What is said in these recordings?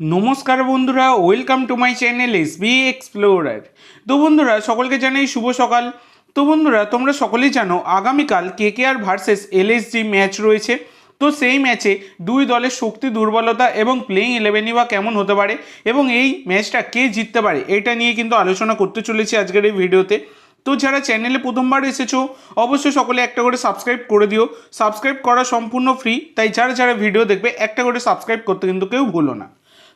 নমস্কার বন্ধুরা welcome to my channel S B explorer তো বন্ধুরা, সকলকে জানাই শুভ সকাল। তো বন্ধুরা, তোমরা সকলেই জানো, আগামীকাল K K R versus LSG match রয়েছে। তো সেই ম্যাচে দুই দলের শক্তি, দুর্বলতা এবং প্লেইং ইলেভেনই বা কেমন হতে পারে এবং এই ম্যাচটা কে জিততে পারে, এটা নিয়ে কিন্তু আলোচনা করতে চলেছি আজকের এই ভিডিওতে। তো যারা চ্যানেলে প্রথমবার এসেছ, অবশ্যই সকলে একটা করে সাবস্ক্রাইব করে দিও। সাবস্ক্রাইব করা সম্পূর্ণ ফ্রি তাই যারা যারা ভিডিও দেখবে, একটা করে সাবস্ক্রাইব করতে কিন্তু কেউ ভুলো না।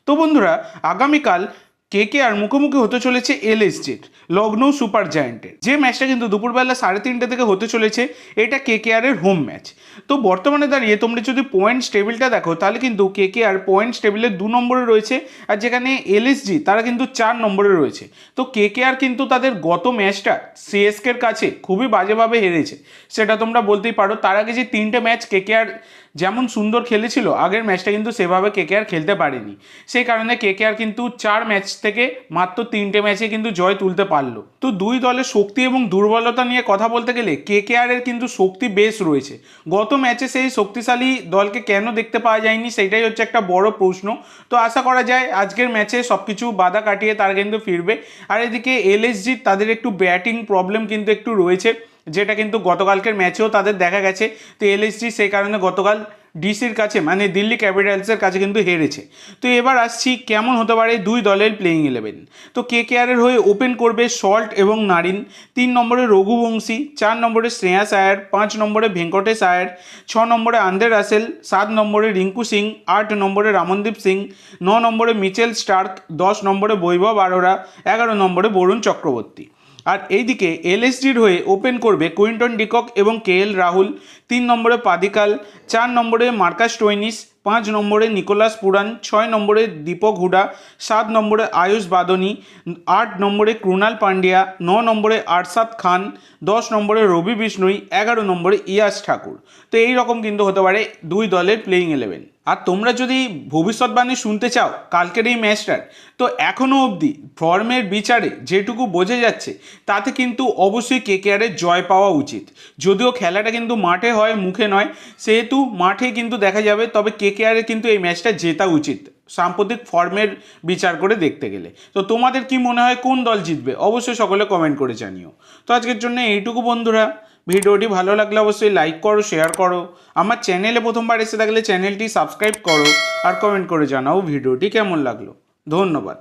তো বন্ধুরা, আগামীকাল কে কে আর মুখোমুখি হতে চলেছে এলএসজির লগ্ন সুপার জায়ান্টের। যে ম্যাচটা কিন্তু দুপুরবেলা সাড়ে তিনটে থেকে হতে চলেছে, এটা কে কে আরের হোম ম্যাচ তো বর্তমানে দাঁড়িয়ে তোমরা যদি পয়েন্টস টেবিলটা দেখো, তাহলে কিন্তু কে কে আর পয়েন্টস টেবিলের দু নম্বরে রয়েছে, আর যেখানে এলএসজি তারা কিন্তু চার নম্বরে রয়েছে। তো কে কে আর কিন্তু তাদের গত ম্যাচটা সিএসকের কাছে খুবই বাজেভাবে হেরেছে। সেটা তোমরা বলতেই পারো, তার আগে যে তিনটে ম্যাচ কে কে আর যেমন সুন্দর খেলেছিল, আগের ম্যাচটা কিন্তু সেভাবে কে আর খেলতে পারেনি। সেই কারণে কে আর কিন্তু চার ম্যাচ থেকে মাত্র তিনটে ম্যাচে কিন্তু জয় তুলতে পারল। তো দুই দলের শক্তি এবং দুর্বলতা নিয়ে কথা বলতে গেলে কে এর কিন্তু শক্তি বেশ রয়েছে। গত ম্যাচে সেই শক্তিশালী দলকে কেন দেখতে পাওয়া যায়নি সেটাই হচ্ছে একটা বড় প্রশ্ন। তো আশা করা যায়, আজকের ম্যাচে সব কিছু বাধা কাটিয়ে তারা কিন্তু ফিরবে। আর এদিকে এলএসজি তাদের একটু ব্যাটিং প্রবলেম কিন্তু একটু রয়েছে। যেটা কিন্তু গতকালকের ম্যাচেও তাদের দেখা গেছে। তো এলএসজি সেই কারণে গতকাল ডিসির কাছে মানে দিল্লি ক্যাপিটালসের কাছে কিন্তু হেরেছে। তো এবার আসছি কেমন হতে পারে দুই দলের প্লেইং ইলেভেন তো কে কেয়ারের হয়ে ওপেন করবে সল্ট এবং নারিন। তিন নম্বরে রঘুবংশী, চার নম্বরে শ্রেয়াস আয়ার পাঁচ নম্বরে ভেঙ্কটেশ আয়ার ছ নম্বরে আন্দ্রে রাসেল, সাত নম্বরে রিঙ্কু সিং, আট নম্বরে রামনদীপ সিং, ন নম্বরে মিচেল স্টার্ক, দশ নম্বরে বৈভব আরোরা, এগারো নম্বরে বরুণ চক্রবর্তী। আর এইদিকে এলএসডির হয়ে ওপেন করবে কুইন্টন ডিকক এবং কে এল রাহুল। তিন নম্বরে পাদিকাল, চার নম্বরে মার্কাস টোয়েনিস পাঁচ নম্বরে নিকোলাস পুরান ছয় নম্বরে দীপক হুডা, সাত নম্বরে আয়ুষ বাদনি, আট নম্বরে ক্রুনাল পান্ডিয়া ন নম্বরে আরশাদ খান, দশ নম্বরে রবি বিষ্ণুই, এগারো নম্বরে ইয়াস ঠাকুর। তো এই রকম কিন্তু হতে পারে দুই দলের প্লেইং ইলেভেন আর তোমরা যদি ভবিষ্যৎবাণী শুনতে চাও, কালকের এই ম্যাচটার, তো এখনও অবধি ফর্মের বিচারে যেটুকু বোঝা যাচ্ছে, তাতে কিন্তু অবশ্যই কেকেআরের জয় পাওয়া উচিত। যদিও খেলাটা কিন্তু মাঠে হয়, মুখে নয়, সেহেতু মাঠে কিন্তু দেখা যাবে, তবে কেকেআরের কিন্তু এই ম্যাচটা জেতা উচিত। সাম্প্রতিক ফর্মের বিচার করে দেখতে গেলে। তো তোমাদের কি মনে হয় কোন দল জিতবে? অবশ্যই সকলে কমেন্ট করে জানিও। তো আজকের জন্য এইটুকু বন্ধুরা। ভিডিওটি ভালো লাগলে অবশ্যই লাইক করো শেয়ার করো। আমার চ্যানেলে প্রথমবার এসে থাকলে চ্যানেলটি সাবস্ক্রাইব করো আর কমেন্ট করে জানাও ভিডিওটি কেমন লাগল। ধন্যবাদ।